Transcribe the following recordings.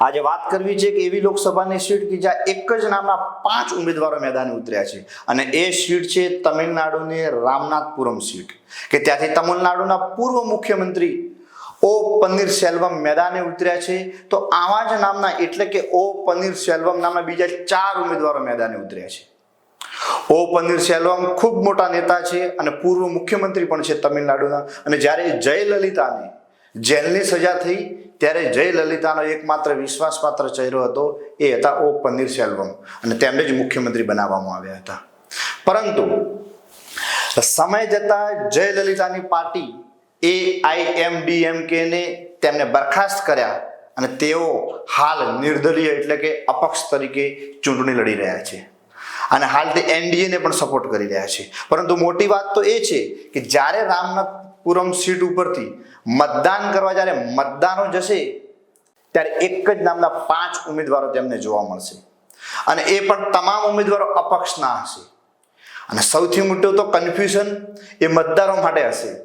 આજે વાત કરવી છે કે એવી લોકસભાની સીટ કે જ્યાં એક જ નામના પાંચ ઉમેદવારો મેદાને ઉતર્યા છે. અને એ સીટ છે તમિલનાડુની રામનાથપુરમ સીટ, કે ત્યાંથી તમિલનાડુના પૂર્વ મુખ્યમંત્રી ઓ પનીરસેલ્વમ મેદાને ઉતર્યા છે. તો આવા જ નામના એટલે કે ઓ પનીરસેલ્વમ નામના બીજા ચાર ઉમેદવારો મેદાને ઉતર્યા છે. ઓ પનીરસેલ્વમ ખૂબ મોટા નેતા છે અને પૂર્વ મુખ્યમંત્રી પણ છે તમિલનાડુના. અને જ્યારે જયલલિતાને જેલની સજા થઈ, ત્યારે જયલલિતાનો એકમાત્ર વિશ્વાસપાત્ર ચહેરો હતો, એ હતા ઓ પનીરસેલ્વમ અને તેમને જ મુખ્યમંત્રી બનાવવામાં આવ્યા હતા. પરંતુ, સમય જતાં જયલલિતાની પાર્ટી એ આઈ એમ ડી એમ તેમને બરખાસ્ત કર્યા અને તેઓ હાલ નિર્દલીય એટલે કે અપક્ષ તરીકે ચૂંટણી લડી રહ્યા છે. અને હાલ તે એનડીએને પણ સપોર્ટ કરી રહ્યા છે. પરંતુ મોટી વાત તો એ છે કે જ્યારે રામનાથપુરમ સીટ ઉપરથી મતદાન કરવા જ્યારે મતદાનો જશે, ત્યારે એક જ નામના પાંચ ઉમેદવારો તેમને જોવા મળશે. અને એ પણ તમામ ઉમેદવારો અપક્ષના હશે. અને સૌથી મોટું તો કન્ફ્યુઝન એ મતદારો માટે હશે.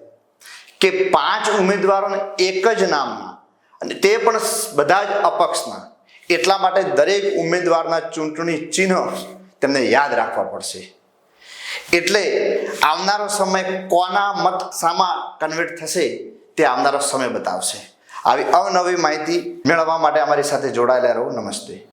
કે પાંચ ઉમેદવારોને એક જ નામના અને તે પણ બધા જ અપક્ષના. એટલા માટે દરેક ઉમેદવારના ચૂંટણી ચિહ્ન તેમને યાદ રાખવા પડશે. એટલે આવનારો સમય કોના મત સામા કન્વર્ટ થશે તે આવનારો સમય બતાવશે. આવી અવનવી માહિતી મેળવવા માટે અમારી સાથે જોડાયેલા રહો. નમસ્તે.